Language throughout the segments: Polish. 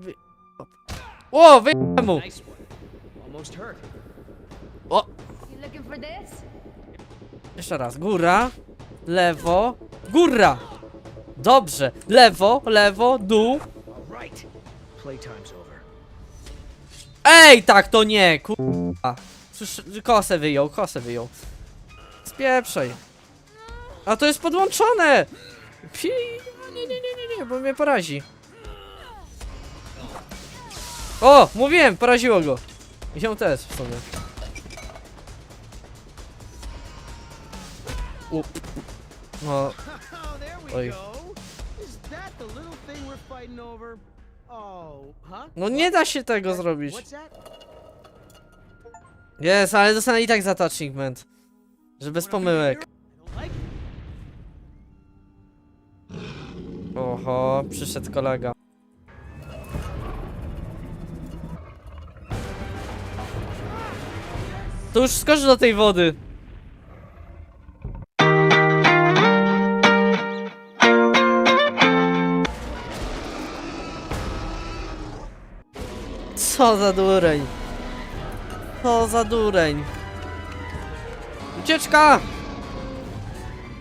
Wy... O, wy... mu! Nice one. Almost hurt. O, You looking for this? jeszcze raz. Góra, lewo, góra! Dobrze. Lewo, lewo, dół. All right. Playtime's over. Ej, tak to nie, kurwa. Przecież kosę wyjął, kosę wyjął. Spieprzaj. A to jest podłączone! Pi... Nie, nie, nie, nie, nie, bo mnie porazi. O, mówiłem, poraziło go. I też w sumie. U. No, Oj. Oh, no nie da się tego zrobić. Jest, ale dostanę i tak za to achievement. Że bez pomyłek. Oho, przyszedł kolega. To już skocz do tej wody. Co za dureń. Co za dureń. Ucieczka!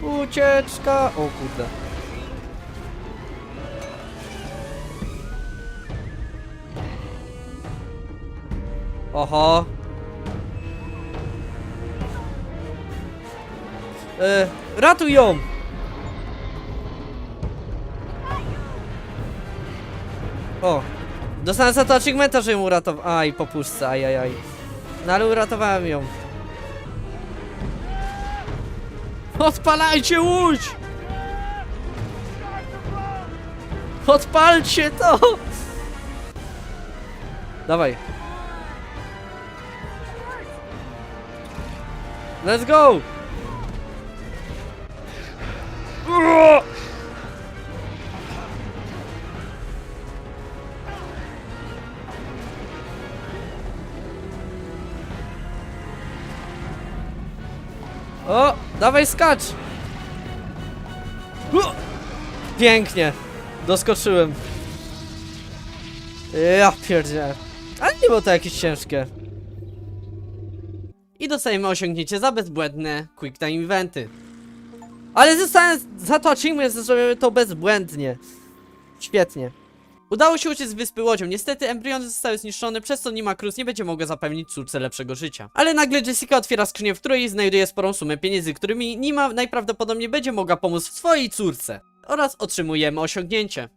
Ucieczka! O kurde. Oho. E, ratuj ją! O! Dostanę za to achievementa, że ją uratowałem. Aj, po puszce, aj, aj, aj. No ale uratowałem ją. Odpalajcie łódź! Odpalcie to! Dawaj. Let's go! O, dawaj skacz! Pięknie! Doskoczyłem. Ja pierdzielę. Ale nie było to jakieś ciężkie. I dostajemy osiągnięcie za bezbłędne Quick Time Eventy. Ale zostałem za to achievement, zrobimy to bezbłędnie. Świetnie. Udało się uciec z wyspy łodzią. Niestety embriony zostały zniszczone, przez co Nima Cruz nie będzie mogła zapewnić córce lepszego życia. Ale nagle Jessica otwiera skrzynię, w której znajduje sporą sumę pieniędzy, którymi Nima najprawdopodobniej będzie mogła pomóc swojej córce. Oraz otrzymujemy osiągnięcie.